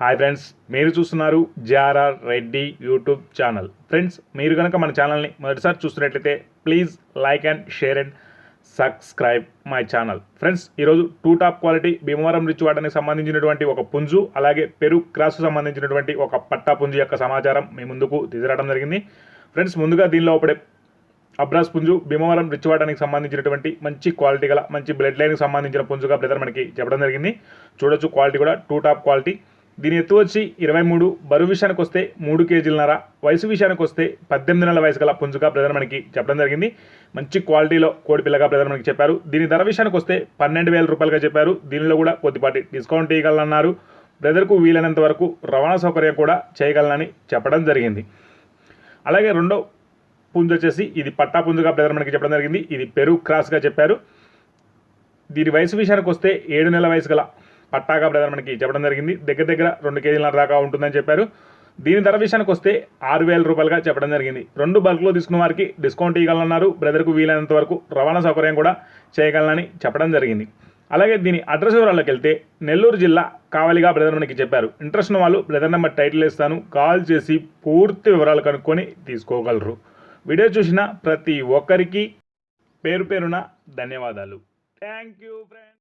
Hi friends మీరు చూస్తున్నారు JRR Reddy YouTube channel. Friends మీరు కనుక మన ఛానల్ని మొదటిసారి చూస్తున్నట్లయితే please like and share and subscribe my channel. Friends ఈరోజు two top quality Bhimavaram rich వాటానికి సంబంధించినటువంటి ఒక పుంజు అలాగే పెరు క్రాస్కు సంబంధించినటువంటి ఒక పట్టా పుంజు యొక్క సమాచారం మీ ముందుకు తీసుకురావడం జరిగింది. ఫ్రెండ్స్ ముందుగా దీనిలో ఒకటే అబ్రాస్ పుంజు భీమవరం రిచ్వాడానికి సంబంధించినటువంటి మంచి క్వాలిటీ గల మంచి బ్లడ్ లైన్కి సంబంధించిన పుంజుగా బ్రదర్ మనకి చెప్పడం జరిగింది. చూడొచ్చు క్వాలిటీ కూడా టూ టాప్ క్వాలిటీ. దీని ఎత్తు వచ్చి ఇరవై మూడు. బరువు విషయానికి వస్తే మూడు కేజీలన్నర. వయసు విషయానికి వస్తే పద్దెనిమిది నెలల వయసు గల పుంజుగా బ్రదర్ మనకి చెప్పడం జరిగింది. మంచి క్వాలిటీలో కోడి పిల్లగా బ్రదర్ మనకి చెప్పారు. దీని ధర విషయానికి వస్తే పన్నెండు వేల రూపాయలుగా చెప్పారు. దీనిలో కూడా కొద్దిపాటి డిస్కౌంట్ ఇవ్వగలనన్నారు బ్రదర్కు వీలైనంత వరకు రవాణా సౌకర్యం కూడా చేయగలనని చెప్పడం జరిగింది. అలాగే రెండో పుంజు వచ్చేసి ఇది పట్టా పుంజుగా బ్రదర్ మనకి చెప్పడం జరిగింది. ఇది పెరుగు క్రాస్గా చెప్పారు. దీని వయసు విషయానికి వస్తే ఏడు నెలల వయసు గల పట్టాగా బ్రదర్ మనకి చెప్పడం జరిగింది. దగ్గర దగ్గర రెండు కేజీల దాకా ఉంటుందని చెప్పారు. దీని ధర విషయానికి వస్తే ఆరు వేల రూపాయలుగా చెప్పడం జరిగింది. రెండు బల్క్లో తీసుకున్న వారికి డిస్కౌంట్ ఇవ్వగలన్నారు బ్రదర్కు వీలైనంత వరకు రవాణా సౌకర్యం కూడా చేయగలనని చెప్పడం జరిగింది. అలాగే దీని అడ్రస్ వివరాల్లోకి వెళ్తే నెల్లూరు జిల్లా కావలిగా బ్రదర్ మనకి చెప్పారు. ఇంట్రెస్ట్ ఉన్న వాళ్ళు బ్రదర్ నెంబర్ టైటిల్ ఇస్తాను కాల్ చేసి పూర్తి వివరాలు కనుక్కొని తీసుకోగలరు. వీడియో చూసిన ప్రతి ఒక్కరికి పేరు పేరున ధన్యవాదాలు. Thank you friend.